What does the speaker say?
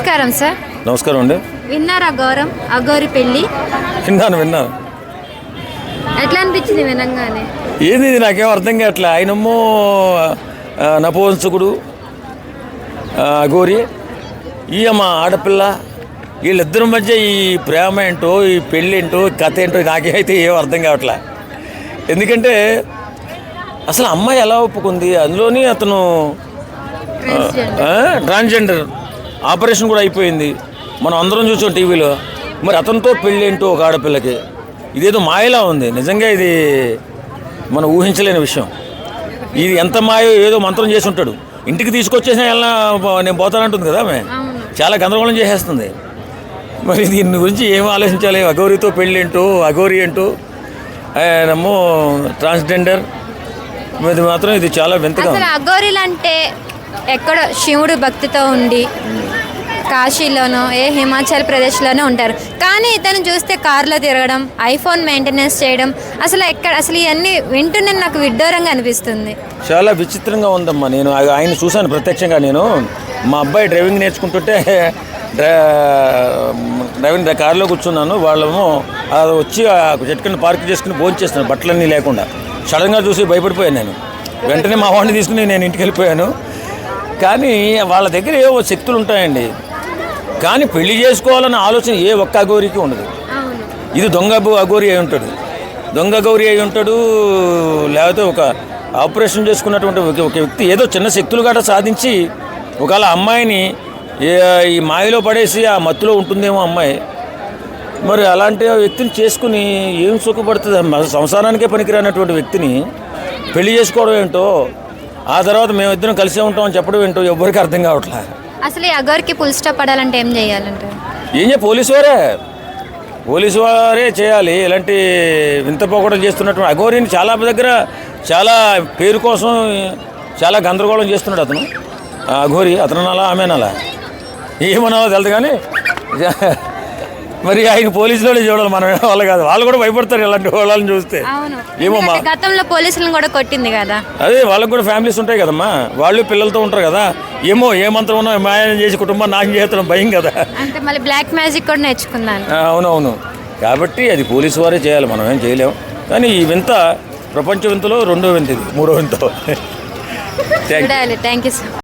నమస్కారం సార్. నమస్కారం అండి. విన్నారా గౌరవం? అగౌరి పెళ్ళి. విన్నాను విన్నాను. ఎట్లా అనిపించింది వినంగానే? ఏది ఇది? నాకేం అర్థం కావట్లే. ఆయనమ్మో ఆ, నపుంసకుడు ఆ, అఘోరి ఈయమ్మ ఆడపిల్ల వీళ్ళిద్దరి మధ్య ఈ ప్రేమ ఏంటో ఈ పెళ్ళి ఏంటో ఈ కథ ఏంటో నాకేమైతే ఏం అర్థం కావట్లే. ఎందుకంటే అసలు అమ్మాయి ఎలా ఒప్పుకుంది? అందులోని అతను. ట్రాన్స్జెండర్ ఆపరేషన్ కూడా అయిపోయింది. మనం అందరం చూసాం టీవీలో. మరి అతనితో పెళ్ళి ఏంటో ఒక ఆడపిల్లకి. ఇదేదో మాయలా ఉంది. నిజంగా ఇది మనం ఊహించలేని విషయం. ఇది ఎంత మాయో ఏదో మంత్రం చేసి ఉంటాడు. ఇంటికి తీసుకొచ్చేసిన వెళ్ళినా నేను పోతానంటుంది కదా ఆమె. చాలా గందరగోళం చేసేస్తుంది. మరి దీని గురించి ఏం ఆలోచించాలి? అగౌరితో పెళ్ళి ఏంటో అగౌరి ఏంటో? ఆయనమ్మో ట్రాన్స్జెండర్. ఇది మాత్రం ఇది చాలా వింతగా అగౌరీలు అంటే ఎక్కడో శివుడు భక్తితో ఉండి కాశీలోనో ఏ హిమాచల్ ప్రదేశ్లోనో ఉంటారు. కానీ ఇతను చూస్తే కార్లో తిరగడం ఐఫోన్ మెయింటెనెన్స్ చేయడం అసలు ఎక్కడ అసలు ఇవన్నీ వింటూనే నాకు విడ్డూరంగా అనిపిస్తుంది. చాలా విచిత్రంగా ఉందమ్మా నేను ఆయన చూశాను ప్రత్యక్షంగా నేను. మా అబ్బాయి డ్రైవింగ్ నేర్చుకుంటుంటే డ్రైవింగ్ కారులో కూర్చున్నాను. వాళ్ళము అది వచ్చి ఆ పార్క్ చేసుకుని భోజనం చేస్తున్నాను బట్టలన్నీ లేకుండా. సడన్గా చూసి భయపడిపోయాను నేను. వెంటనే మా వాడిని తీసుకుని నేను ఇంటికి వెళ్ళిపోయాను. కానీ వాళ్ళ దగ్గర ఏవో శక్తులు ఉంటాయండి. కానీ పెళ్ళి చేసుకోవాలన్న ఆలోచన ఏ ఒక్క అగోరికి ఉండదు. ఇది దొంగ అఘోరి అయి ఉంటాడు. దొంగ గౌరి అయి ఉంటాడు లేకపోతే ఒక ఆపరేషన్ చేసుకున్నటువంటి ఒక వ్యక్తి ఏదో చిన్న శక్తులు గట్రా సాధించి ఒకవేళ అమ్మాయిని ఈ మాయలో పడేసి ఆ మత్తులో ఉంటుందేమో అమ్మాయి. మరి అలాంటి వ్యక్తిని చేసుకుని ఏం సుఖపడుతుంది? సంసారానికే పనికిరానటువంటి వ్యక్తిని పెళ్ళి చేసుకోవడం ఏంటో ఆ తర్వాత మేమిద్దరం కలిసే ఉంటామని చెప్పడం ఏంటో ఎవరికి అర్థం కావట్లే. అసలు ఈ అగౌరికి పుల్ స్టాప్ పడాలంటే ఏం చేయాలంటే? ఏం చేయ పోలీసు వారే. పోలీసు వారే చేయాలి. ఇలాంటి వింత పోకడం చేస్తున్నటువంటి అఘోరిని చాలా దగ్గర చాలా పేరు కోసం చాలా గందరగోళం చేస్తున్నాడు అతను. అఘోరి అతను అలా ఆమె అలా ఏమనాలో తెలియదు కానీ మరి ఆయన పోలీసులో చూడాలి మనం వాళ్ళు కాదు. వాళ్ళు కూడా భయపడతారు ఇలాంటి వాళ్ళని చూస్తే. ఏమో గతంలో పోలీసులను కూడా కొట్టింది కదా. అదే వాళ్ళకు కూడా ఫ్యామిలీస్ ఉంటాయి కదమ్మా. వాళ్ళు పిల్లలతో ఉంటారు కదా. ఏమో ఏ మంత్రం ఉన్నా మాయం చేసి కుటుంబం నాశనం చేస్తాం భయం కదా. అంటే మళ్ళీ బ్లాక్ మ్యాజిక్ కూడా నేర్చుకున్నాను. అవునవును. కాబట్టి అది పోలీసు వారే చేయాలి మనం ఏం చేయలేం. కానీ ఈ వింత ప్రపంచ వింతలో రెండో వింత ఇది మూడో వింత. థ్యాంక్ చూడాలి. Thank you sir